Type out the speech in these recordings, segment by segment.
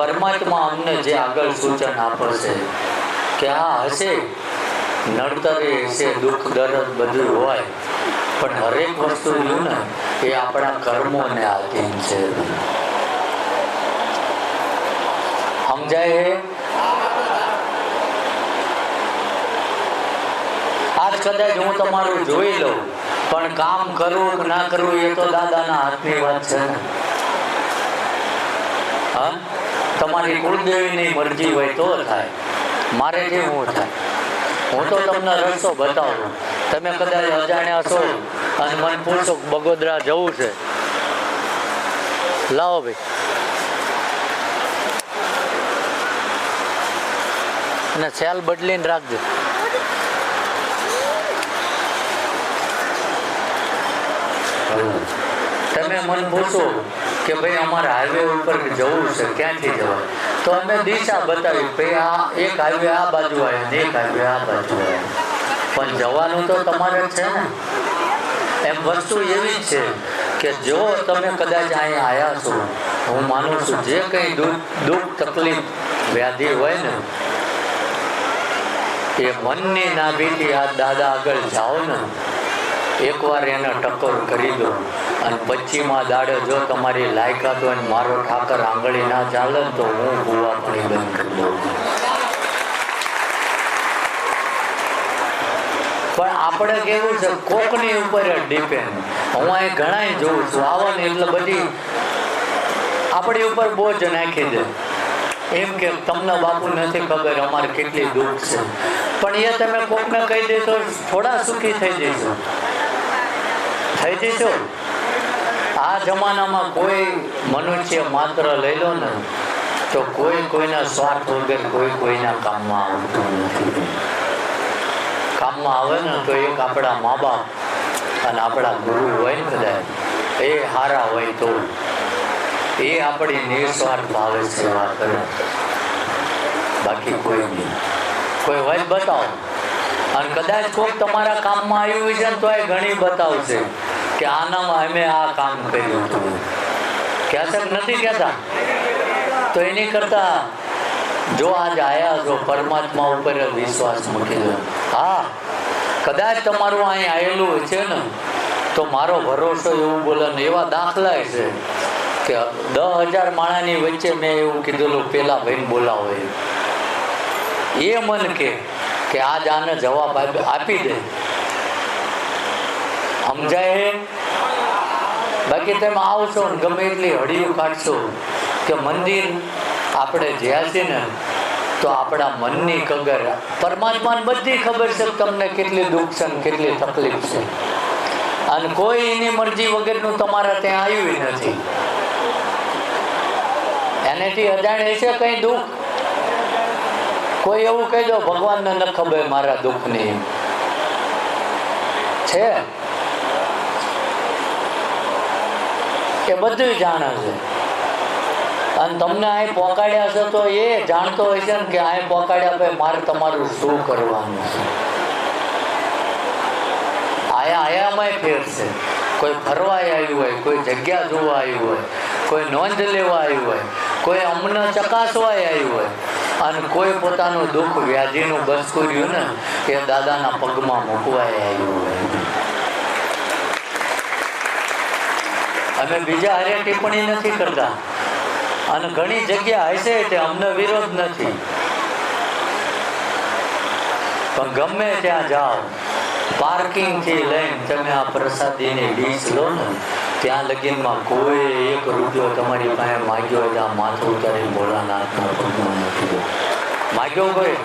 પરમાત્મા અમને જે આગળ સૂચન આપશે કે આ હશે. નડતરે હશે, દુઃખ, દર્દ બધું હોય. પણ હરેક વસ્તુ રહ્યું ને, એ આપણા કર્મોને આધીન છે. સમજાય? હે આજ કદાચ હું તમારું જોઈ લઉં, પણ કામ કરવું કે ના કરવું એ તો દાદાના હાથની વાત છે હા? તમારી કુળદેવીની મરજી હોય તો થાય. મારે કેવું થાય. હું તો તમને રસ્તો બતાવું. તમે કદાચ અજાણ્યા છો અને મને પૂછો બગોદરા જવું છે. લાવો ભાઈ. અને સેલ બદલીને રાખજો. તમે મને પૂછો કે ભાઈ અમારે હાઈવે ઉપર જવું છે, ક્યાંથી જવાય તો અમે દિશા બતાવી ભાઈ આ એક હાઈવે આ બાજુ આવે ને એક હાઈવે આ બાજુ આવે. પણ જવાનું તો તમારે છે ને. એમ વસ્તુ એવી છે કે જો તમે કદાચ અહીંયા આવ્યા છો, હું માનું છું જે કંઈ દુઃખ, તકલીફ, વ્યાધિ હોય ને, એ મનની નાભીથી આ દાદા આગળ જાઓ ને એકવાર એને ટક્કર કરી દો. અને પચીમાં દાડે જો તમારી લાયકાત હોય મારો ઠાકર આંગળી ના ચાલે તો હું ભૂવા પણ બંધ કરી દઉં. પણ આપણે કેવું છે, કોકની ઉપર ડિપેન્ડ હું અહીં ઘણા જોઉં છું. આવવાની એટલે બધી આપણી ઉપર બોજ નાખી દે. એમ કે તમને બાપુ નથી ખબર અમારે કેટલી દુઃખ છે. પણ એ તમે કોકને કહી દેશો, થોડા સુખી થઈ જશો. થઈ જશો આ જમાનામાં કોઈ મનુષ્ય માત્ર લઈ લો ને, તો કોઈ કોઈના સ્વાર્થ વગર કોઈ કોઈના કામમાં આવતું નથી. કામમાં આવે ને, તો એક આપણા મા બાપ અને આપણા ગુરુ હોય ને કદાચ એ હારા હોય તો એ આપણી નિસ્વાર્થ ભાવે સેવા કરે. બાકી કોઈ નહીં. કોઈ હોય બતાવો. અને કદાચ કોઈક તમારા કામમાં આવ્યું છે ને, તો એ ઘણી બતાવશે. કે આનામાં અમે આ કામ કર્યું હતું. કહેશે નથી કહેતા. તો એની કરતા જો આજ આયા છો, પરમાત્મા ઉપર વિશ્વાસ મૂકી દો. હા, કદાચ તમારું અહીં આવેલું છે ને, તો મારો ભરોસો એવું બોલે ને એવા દાખલા છે કે દસ હજાર માણાની વચ્ચે મેં એવું કીધેલું, પેલા ભાઈને બોલાવો એ. મન કે આજ આને જવાબ આપી દે. બાકી તમે આવશો ગમે એટલી હળિયું કાઢશો કે મંદિર આપણે જ્યાં છે ને, તો આપણા મનની કગર, પરમાત્માને બધી ખબર છે તમને કેટલી દુઃખ છે કેટલી તકલીફ છે. અને કોઈ એની મરજી વગરનું તમારા ત્યાં આવ્યું નથી. એનેથી અજાણે છે કઈ દુઃખ? કોઈ એવું કહી દો, ભગવાનને ન ખબર મારા દુઃખની છે? એ બધું જાણે છે. અને તમને અહીં પહોંચાડ્યા છે તો એ જાણતો હોય છે કે અહીં પહોંચાડ્યા પછી મારે તમારું શું કરવાનું છે. કોઈ ફરવા આવ્યું હોય, કોઈ જગ્યા જોવા આવ્યું હોય, કોઈ નોંધ લેવા આવ્યું હોય, કોઈ અમને ચકાસવા આવ્યું હોય, અને કોઈ પોતાનું દુઃખ વ્યાધિનું બસકું રહ્યું ને, એ દાદાના પગમાં મૂકવાય આવ્યું હોય. અમે બીજા હારે ટિપ્પણી નથી કરતા. અને ઘણી જગ્યા હશે તે અમને વિરોધ નથી. પણ ગમે ત્યાં જાઓ પાર્કિંગથી લઈને તમે આ પ્રસાદીની ડીશ લો ને, ત્યાં લગીનમાં કોઈ એક રૂપિયો તમારી પાસે માગ્યો તો આ માથું ઉતારી ભોળાનાથના પગમાં દો. માગ્યો કોઈ?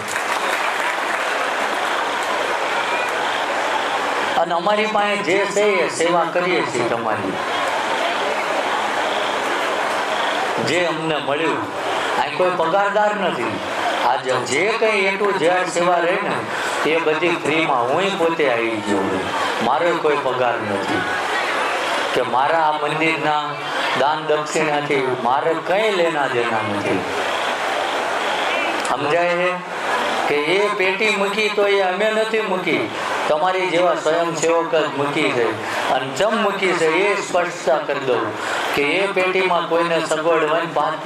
અને અમારી પાસે જે છે સેવા કરીએ છીએ તમારી. જે અમને મળ્યું, આ કોઈ પગારદાર નથી. આજે જે કંઈ એટલું જ્યાં સેવા રહે ને, એ બધી ફ્રીમાં હું પોતે આવી ગયો મારો કોઈ પગાર નથી. કે મારા આ મંદિરના દાન દક્ષિણાથી મારે કંઈ લેના દેના નથી. સમજાય કે એ પેટી મૂકી તો એ અમે નથી મૂકી. તમારી જેવા સ્વયંસેવક જ મૂકી છે. અને જમ મૂકી છે એ સ્પષ્ટતા કરી દઉં. કે એ પેટીમાં કોઈને સગવડ હોય પાંચ